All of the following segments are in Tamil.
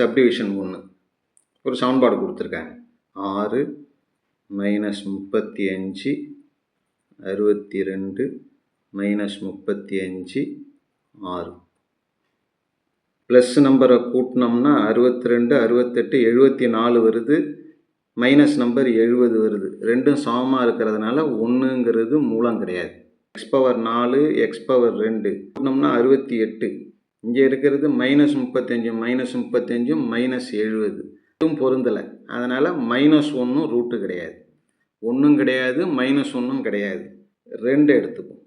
சப்டிவிஷன் ஒன்று ஒரு சமன்பாடு கொடுத்துருக்காங்க. ஆறு மைனஸ் முப்பத்தி அஞ்சு அறுபத்தி ரெண்டு மைனஸ் முப்பத்தி அஞ்சு ஆறு. ப்ளஸ் நம்பரை கூட்டினோம்னா அறுபத்தி ரெண்டு அறுபத்தெட்டு எழுபத்தி நாலு வருது. மைனஸ் நம்பர் எழுபது வருது. ரெண்டும் சமமாக இருக்கிறதுனால ஒன்றுங்கிறது மூலம் கிடையாது. எக்ஸ் பவர் நாலு எக்ஸ் பவர் ரெண்டு. கூட்டினோம்னா அறுபத்தி எட்டு. இங்கே இருக்கிறது மைனஸ் முப்பத்தஞ்சு மைனஸ் முப்பத்தஞ்சும் மைனஸ் எழுபது. இதுவும் பொருந்தலை. அதனால் மைனஸ் ஒன்றும் ரூட்டு கிடையாது. ஒன்றும் கிடையாது மைனஸ் ஒன்றும் கிடையாது. ரெண்டு எடுத்துக்கும்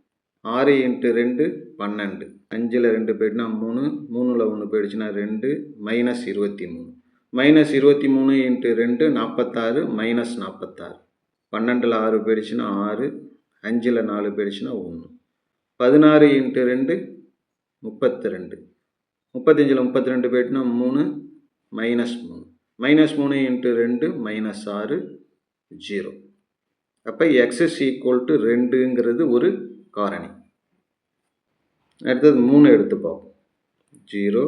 ஆறு இன்ட்டு ரெண்டு பன்னெண்டு. அஞ்சில் ரெண்டு போயிட்டுனா மூணு மூணில் ஒன்று போயிடுச்சுன்னா ரெண்டு மைனஸ் இருபத்தி மூணு. மைனஸ் இருபத்தி மூணு இன்ட்டு ரெண்டு நாற்பத்தாறு மைனஸ் நாற்பத்தாறு பன்னெண்டில் ஆறு போயிடுச்சுன்னா ஆறு அஞ்சில் நாலு போயிடுச்சுன்னா ஒன்று பதினாறு இன்ட்டு ரெண்டு முப்பத்தி ரெண்டு. முப்பத்தஞ்சில் முப்பத்தி ரெண்டு போயிட்டுனா மூணு மைனஸ் மூணு. மைனஸ் மூணு இன்ட்டு ரெண்டு மைனஸ் ஆறு ஜீரோ அப்போ எக்ஸஸ் ஈக்குவல் டு ரெண்டுங்கிறது ஒரு காரணி. அடுத்தது மூணு எடுத்து பார்ப்போம். ஜீரோ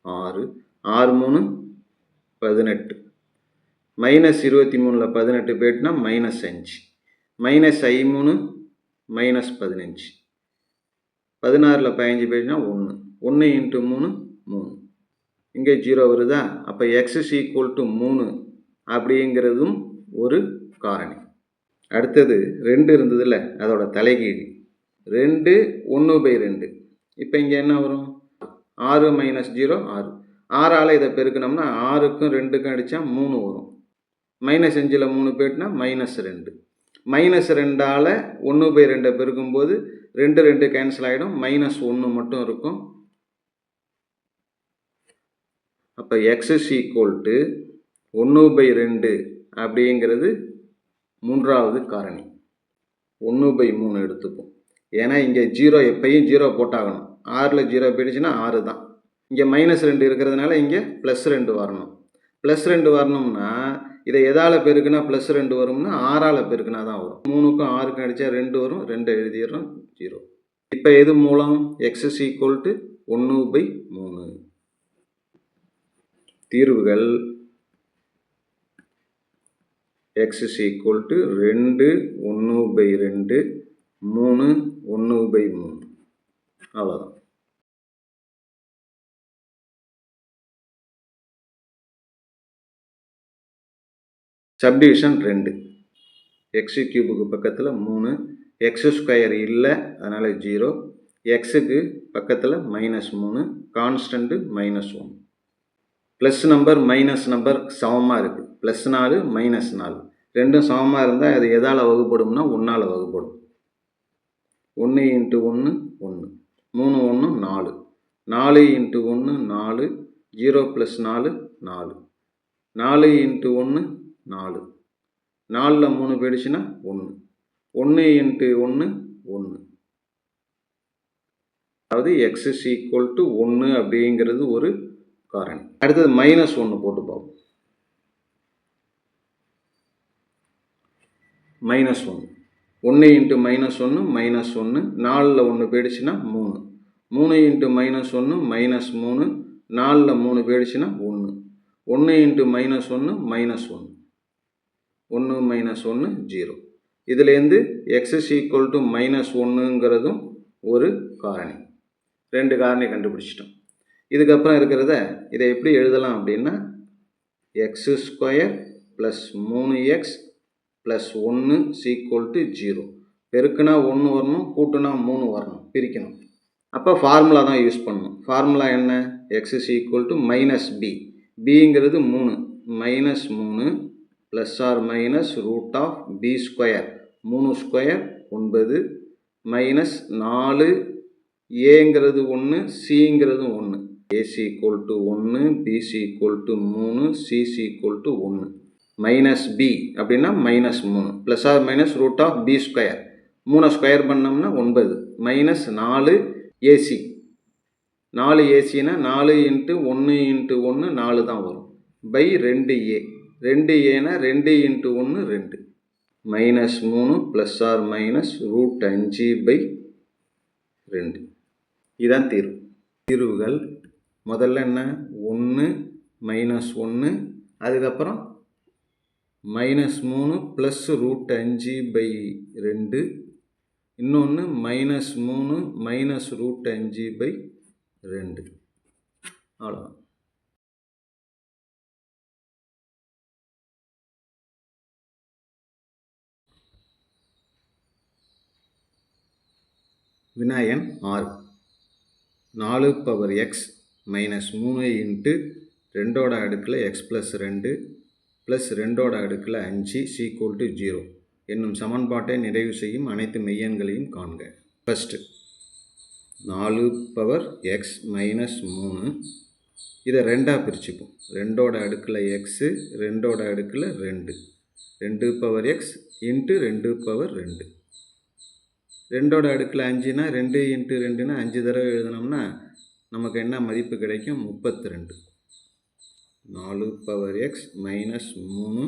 ஆறு ஆறு மூணு பதினெட்டு. மைனஸ் இருபத்தி மூணில் பதினெட்டு போயிட்டுனா மைனஸ் அஞ்சு மைனஸ் ஐ மூணு மைனஸ் பதினஞ்சு. பதினாறில் பதினஞ்சு போயிட்டுனா ஒன்று ஒன்று இன்ட்டு மூணு மூணு. இங்கே ஜீரோ வருதா? அப்போ எக்ஸ் இஸ் ஈக்குவல் டு மூணு அப்படிங்கிறதும் ஒரு காரணி. அடுத்தது ரெண்டு இருந்ததில்ல அதோட தலைகீழ். ரெண்டு ஒன்று பை ரெண்டு. இப்போ இங்கே என்ன வரும்? ஆறு மைனஸ் ஜீரோ ஆறு. ஆறால் இதை பெருக்கணும்னா ஆறுக்கும் ரெண்டுக்கும் அடித்தா மூணு வரும். மைனஸ் அஞ்சில் மூணு போயிட்டுனா மைனஸ் ரெண்டு. மைனஸ் ரெண்டால் ஒன்று பை ரெண்டை பெருக்கும்போது ரெண்டு ரெண்டு கேன்சல் ஆகிடும் மைனஸ் ஒன்று மட்டும் இருக்கும். அப்போ எக்ஸ் இஸ் ஈக்குவல் டு ஒன்று பை ரெண்டு அப்படிங்கிறது மூன்றாவது காரணி. ஒன்று பை மூணு எடுத்துப்போம். ஏன்னா இங்கே ஜீரோ எப்பையும் ஜீரோ போட்டாகணும். ஆறில் ஜீரோ போயிடுச்சுன்னா ஆறு தான். இங்கே மைனஸ் ரெண்டு இருக்கிறதுனால இங்கே ப்ளஸ் ரெண்டு வரணும். ப்ளஸ் ரெண்டு வரணும்னா இதை எதால் பெருக்குனா ப்ளஸ் ரெண்டு வரும்னா ஆறால் பெருக்குனா தான் வரும். மூணுக்கும் ஆறுக்கும் அடித்தா ரெண்டு வரும். ரெண்டு எழுதிடுறோம் ஜீரோ இப்போ எது மூலம்? எக்ஸஸ் இஸ் ஈக்குவல் டு ஒன்று பை மூணு தீர்வுகள் எக்ஸ் இஸ் ஈக்குவல் டு ரெண்டு ஒன்று பை ரெண்டு மூணு ஒன்று பை மூணு. அவ்வளோதான் சப்டிவிஷன் ரெண்டு. எக்ஸு கியூபுக்கு பக்கத்தில் மூணு எக்ஸு ஸ்கொயர் இல்லை அதனால் ஜீரோ எக்ஸுக்கு பக்கத்தில் மைனஸ் மூணு constant minus one plus number minus number சமமாக இருக்குது ப்ளஸ் நாலு மைனஸ் நாலு. ரெண்டும் சமமாக இருந்தால் அது எதால் வகுப்படும்னா ஒன்றால் வகுப்படும். ஒன்று இன்ட்டு ஒன்று ஒன்று மூணு ஒன்று நாலு. நாலு இன்ட்டு ஒன்று நாலு. ஜீரோ ப்ளஸ் நாலு நாலு. நாலு இன்ட்டு ஒன்று நாலு. நாலில் மூணு போயிடுச்சுன்னா ஒன்று ஒன்று இன்ட்டு ஒன்று ஒன்று அதாவது எக்ஸ் இஸ் ஈக்குவல் டு ஒன்று அப்படிங்கிறது ஒரு காரணி அடுத்தது மைனஸ் ஒன்று போட்டு பார்ப்போம். மைனஸ் ஒன்று ஒன்று இன்ட்டு மைனஸ் ஒன்று மைனஸ் ஒன்று நாலில் ஒன்று போயிடுச்சுன்னா மூணு. மூணு இன்ட்டு மைனஸ் ஒன்று மைனஸ் மூணு. நாலில் மூணு போயிடுச்சுன்னா ஒன்று ஒன்று இன்ட்டு மைனஸ் ஒன்று மைனஸ் ஒன்று ஒன்று மைனஸ் ஒன்று ஜீரோ இதுலேருந்து x is equal to minus ஒன்றுங்கிறதும் ஒரு காரணி. ரெண்டு காரணி கண்டுபிடிச்சிட்டோம். இதுக்கப்புறம் இருக்கிறத இதை எப்படி எழுதலாம் அப்படின்னா எக்ஸ் ஸ்கொயர் ப்ளஸ் மூணு எக்ஸ் ப்ளஸ் ஒன்று சீக்குவல் டு ஜீரோ பெருக்குனா ஒன்று வரணும் கூட்டுனா மூணு வரணும் பிரிக்கணும். அப்போ ஃபார்முலா தான் யூஸ் பண்ணணும். ஃபார்முலா என்ன? X is equal to minus b பிங்கிறது மூணு. மைனஸ் மூணு plus or minus root of b square மூணு ஸ்கொயர் ஒன்பது. மைனஸ் நாலு ஏங்கிறது ஒன்று சிங்கிறது ஒன்று ஏசி ஈக்குவல் டு ஒன்று பிசி ஈக்குவல் டு மூணு சிசி ஈக்குவல் டு ஒன்று மைனஸ் பி அப்படின்னா மைனஸ் மூணு. Plus or minus root of b square மூணை ஸ்கொயர் பண்ணோம்னா ஒன்பது. மைனஸ் நாலு ஏசி நாலு ஏசினா நாலு இன்ட்டு ஒன்று இன்ட்டு ஒன்று நாலு தான் வரும். பை ரெண்டு ஏ ரெண்டு ஏனா ரெண்டு இன்ட்டு ஒன்று ரெண்டு. மைனஸ் மூணு ப்ளஸ் ஆர் மைனஸ் ரூட் அஞ்சு பை ரெண்டு. இதுதான் தீர்வு. தீர்வுகள் முதல்ல என்ன? ஒன்று மைனஸ் ஒன்று அதுக்கப்புறம் மைனஸ் மூணு ப்ளஸ் ரூட் அஞ்சு பை ரெண்டு. இன்னொன்று மைனஸ் மூணு மைனஸ் ரூட் அஞ்சு பை ரெண்டு. அவ்வளோதான் வினாயன் ஆறு. நாலு பவர் எக்ஸ் மைனஸ் மூணு இன்ட்டு ரெண்டோட அடுக்கில் எக்ஸ் ப்ளஸ் ரெண்டு ப்ளஸ் ரெண்டோட அடுக்கில் அஞ்சு சீக்குவல் டு ஜீரோ என்னும் சமன்பாட்டை நிறைவு செய்யும் அனைத்து மெய்யன்களையும் காண்க. ஃபஸ்ட்டு நாலு பவர் எக்ஸ் மைனஸ் மூணு. இதை ரெண்டாக பிரிச்சுப்போம். ரெண்டோட அடுக்கில் எக்ஸு ரெண்டோட அடுக்கில் ரெண்டு. ரெண்டு பவர் எக்ஸ் இன்ட்டு ரெண்டு பவர் ரெண்டு. ரெண்டோட அடுக்கில் அஞ்சுனா ரெண்டு இன்ட்டு ரெண்டுனா அஞ்சு தடவை எழுதினோம்னா நமக்கு என்ன மதிப்பு கிடைக்கும்? முப்பத்தி ரெண்டு நாலு பவர் எக்ஸ் மைனஸ் மூணு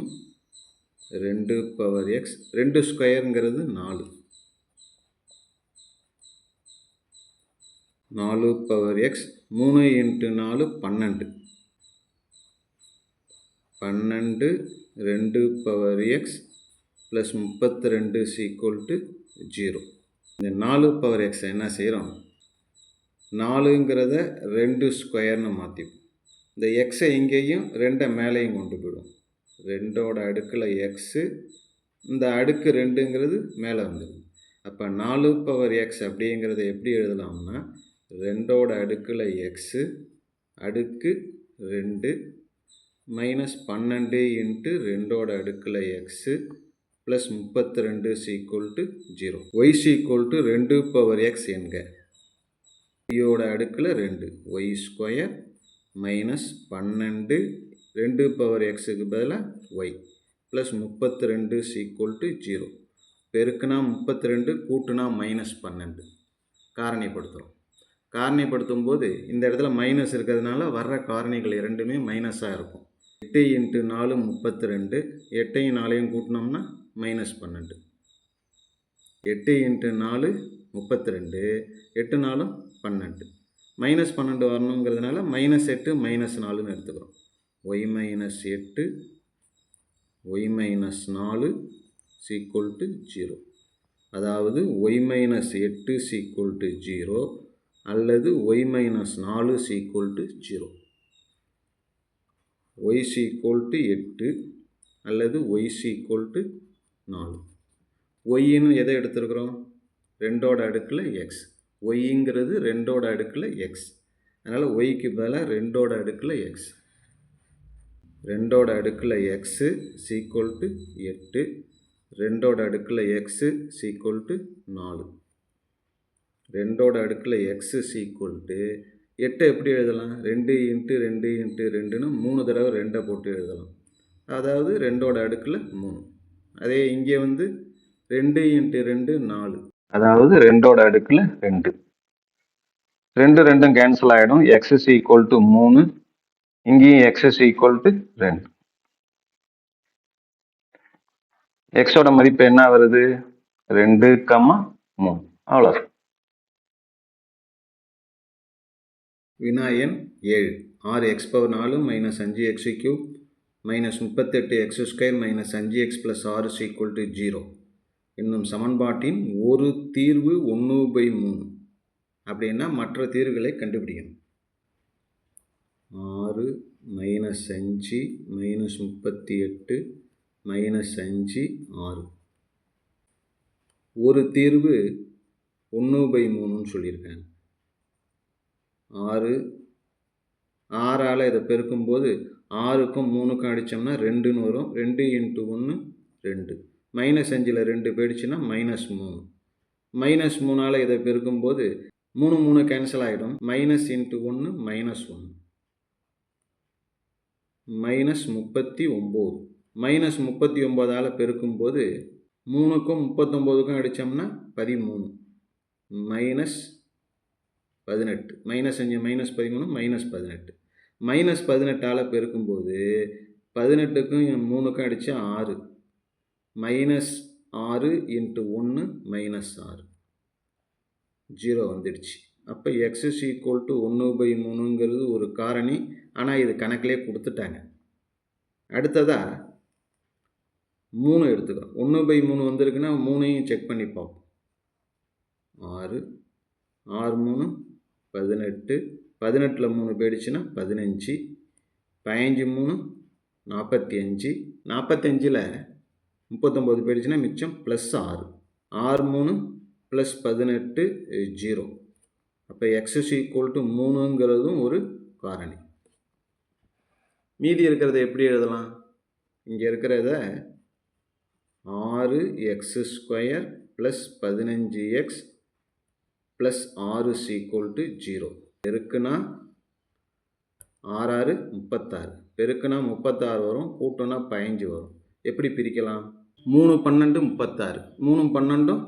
ரெண்டு பவர் எக்ஸ் ரெண்டு ஸ்கொயருங்கிறது நாலு. நாலு பவர் எக்ஸ் மூணு இன்ட்டு நாலு பன்னெண்டு. பன்னெண்டு ரெண்டு பவர் எக்ஸ் ப்ளஸ் முப்பத்தி ரெண்டு சீக்குவல் டு ஜீரோ இந்த நாலு பவர் எக்ஸ் என்ன செய்கிறோம் நாலுங்கிறத ரெண்டு ஸ்கொயர்னு மாற்றிப்போம் இந்த எக்ஸை இங்கேயும் ரெண்டை மேலேயும் கொண்டு போயிடும். ரெண்டோட அடுக்கில் எக்ஸு இந்த அடுக்கு ரெண்டுங்கிறது மேலே வந்துடும். அப்போ நாலு பவர் எக்ஸ் அப்படிங்கிறத எப்படி எழுதலாம்னா ரெண்டோட அடுக்கில் எக்ஸு அடுக்கு ரெண்டு மைனஸ் பன்னெண்டு இன்ட்டு ரெண்டோட அடுக்கில் எக்ஸு ப்ளஸ் முப்பத்தி ரெண்டு is equal to zero y is equal to ரெண்டு பவர் எக்ஸ் என்க. ஒய்யோட அடுக்கில் ரெண்டு. ஒய் ஸ்கொயர் மைனஸ் பன்னெண்டு. ரெண்டு பவர் எக்ஸுக்கு பதிலாக ஒய் ப்ளஸ் முப்பத்தி ரெண்டு சீக்குவல் டு ஜீரோ பெருக்குனா முப்பத்தி ரெண்டு கூட்டுனா மைனஸ் பன்னெண்டு. காரணிப்படுத்துகிறோம் காரணிப்படுத்தும் போது இந்த இடத்துல மைனஸ் இருக்கிறதுனால வர்ற காரணிகள் இரண்டுமே மைனஸாக இருக்கும். எட்டு இன்ட்டு நாலு முப்பத்தி ரெண்டு எட்டையும் நாலையும் கூட்டினோம்னா மைனஸ் பன்னெண்டு. எட்டு இன்ட்டு நாலு முப்பத்தி ரெண்டு எட்டு நாலும் பன்னெண்டு. மைனஸ் பன்னெண்டு வரணுங்கிறதுனால மைனஸ் எட்டு மைனஸ் நாலுன்னு எடுத்துக்கிறோம். ஒய் மைனஸ் எட்டு ஒய் மைனஸ் நாலு சீக்குவல் டு ஜீரோ அதாவது ஒய் மைனஸ் எட்டு சீக்குவல் டு ஜீரோ அல்லது ஒய் மைனஸ் நாலு equal to zero y equal to எட்டு அல்லது ஒய் சீக்குவல் டு நாலு. ஒய்ன்னு எதை எடுத்துருக்குறோம்? ரெண்டோட அடுக்கில் எக்ஸ் ஒய்ங்கிறது ரெண்டோட அடுக்கில் எக்ஸ் அதனால் ஒய்க்கு பதிலாக ரெண்டோட அடுக்கில் எக்ஸ் ரெண்டோட அடுக்கில் எக்ஸு சீக்குவல் டு எட்டு. ரெண்டோட அடுக்கில் எக்ஸு சீக்குவல் டு நாலு. ரெண்டோட அடுக்கில் எக்ஸு சீக்குவல் டு எட்டை எப்படி எழுதலாம்? ரெண்டு இன்ட்டு ரெண்டு இன்ட்டு ரெண்டுன்னு மூணு தடவை ரெண்டை போட்டு எழுதலாம். அதாவது ரெண்டோட அடுக்கில் மூணு. அதே இங்கே வந்து ரெண்டு இன்ட்டு ரெண்டு நாலு. அதாவது ரெண்டோட அடுக்கில் ரெண்டு. ரெண்டு ரெண்டும் கேன்சல் ஆகிடும் எக்ஸஸ் ஈக்குவல் டு மூணு. இங்கேயும் எக்ஸஸ் ஈக்குவல் டு ரெண்டு. எக்ஸோட மதிப்பு என்ன வருது? ரெண்டு கம்மா மூணு. அவ்வளோ வினாயன் ஏழு. ஆறு எக்ஸ் பவர் நாலு மைனஸ் அஞ்சு எக்ஸ் கியூப் மைனஸ் முப்பத்தெட்டு எக்ஸ் ஸ்கொயர் மைனஸ் அஞ்சு எக்ஸ் ப்ளஸ் ஆறு ஈக்குவல் டு ஜீரோ என்னும் சமன்பாட்டின் ஒரு தீர்வு ஒன்று பை மூணு. அப்படின்னா மற்ற தீர்வுகளை கண்டுபிடிக்கணும். ஆறு மைனஸ் அஞ்சு மைனஸ் முப்பத்தி எட்டு மைனஸ் அஞ்சு ஆறு. ஒரு தீர்வு ஒன்று பை மூணுன்னு சொல்லியிருக்காங்க. ஆறு ஆறால் இதை பெருக்கும்போது ஆறுக்கும் மூணுக்கும் அடித்தோம்னா ரெண்டுன்னு வரும். ரெண்டு இன்ட்டு ஒன்று ரெண்டு. மைனஸ் அஞ்சில் ரெண்டு போயிடுச்சுன்னா மைனஸ் மூணு. மைனஸ் மூணால் இதை பெருக்கும்போது மூணு மூணு கேன்சல் ஆகிடும் மைனஸ் இன்ட்டு ஒன்று மைனஸ் ஒன்று மைனஸ் முப்பத்தி ஒம்பது. மைனஸ் முப்பத்தி ஒம்போதால் பெருக்கும்போது மூணுக்கும் முப்பத்தொம்போதுக்கும் அடித்தோம்னா பதிமூணு. மைனஸ் பதினெட்டு. மைனஸ் அஞ்சு மைனஸ் பதிமூணு மைனஸ் பதினெட்டு. மைனஸ் பதினெட்டால் பெருக்கும்போது பதினெட்டுக்கும் மூணுக்கும் அடித்தா ஆறு. மைனஸ் ஆறு இன்ட்டு ஒன்று மைனஸ் ஆறு. ஜீரோ வந்துடுச்சு. அப்போ எக்ஸஸ் ஈக்குவல் டு ஒன்று பை மூணுங்கிறது ஒரு காரணி. ஆனால் இது கணக்கிலே கொடுத்துட்டாங்க. அடுத்ததாக மூணு எடுத்துக்கிறோம் ஒன்று பை மூணு வந்திருக்குன்னா மூணையும் செக் பண்ணி பார்ப்போம். ஆறு ஆறு மூணு பதினெட்டு. பதினெட்டில் மூணு போயிடுச்சுன்னா பதினஞ்சு. பதினஞ்சு மூணு நாற்பத்தி அஞ்சு. நாற்பத்தஞ்சில் முப்பத்தொம்போது போயிடுச்சுன்னா மிச்சம் ப்ளஸ் ஆறு. ஆறு மூணு ப்ளஸ் பதினெட்டு ஜீரோ அப்போ எக்ஸஸ் ஈக்குவல் டு மூணுங்கிறதும் ஒரு காரணி. மீதி இருக்கிறத எப்படி எழுதலாம்? இங்கே இருக்கிறத ஆறு எக்ஸ் ஸ்கொயர் ப்ளஸ் பதினஞ்சு எக்ஸ் ப்ளஸ் ஆறு சீக்குவல் டு ஜீரோ பெருக்குனா ஆறாறு முப்பத்தாறு. பெருக்குனா முப்பத்தாறு வரும் கூட்டம்னா பதினஞ்சு வரும். எப்படி பிரிக்கலாம்? மூணு பன்னெண்டு முப்பத்தாறு. மூணு பன்னெண்டும்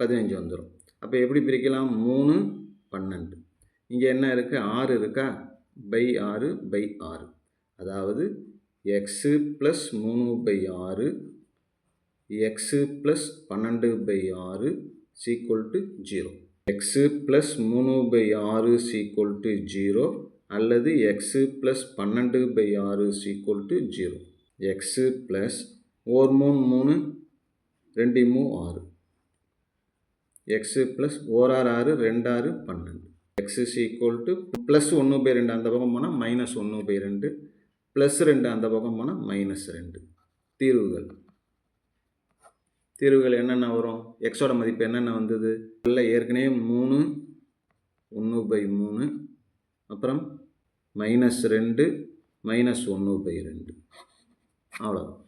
பதினஞ்சு வந்துடும் அப்போ எப்படி பிரிக்கலாம்? மூணு பன்னெண்டு. இங்கே என்ன இருக்குது ஆறு இருக்கா? பை ஆறு பை ஆறு. அதாவது எக்ஸு ப்ளஸ் மூணு பை ஆறு எக்ஸு ப்ளஸ் பன்னெண்டு பை ஆறு equal to zero x plus மூணு பை ஆறு சீக்குவல் டு ஜீரோ அல்லது எக்ஸு ப்ளஸ் பன்னெண்டு பை ஆறு equal to zero x plus ஓர் மூணு மூணு ரெண்டு மூ ஆறு. எக்ஸு ப்ளஸ் ஓராறு ஆறு ரெண்டாறு பன்னெண்டு. எக்ஸ் ஈக்குவல் டு ப்ளஸ் ஒன்று பை ரெண்டு அந்த பக்கம் போனால் மைனஸ் ஒன்று பை ரெண்டு ப்ளஸ் ரெண்டு அந்த பக்கம் போனால் மைனஸ் ரெண்டு. தீர்வுகள். தீர்வுகள் என்னென்ன வரும்? எக்ஸோட மதிப்பு என்னென்ன வந்தது? இல்லை ஏற்கனவே மூணு ஒன்று பை மூணு அப்புறம் மைனஸ் ரெண்டு மைனஸ் ஒன்று பை ரெண்டு. அவ்வளோ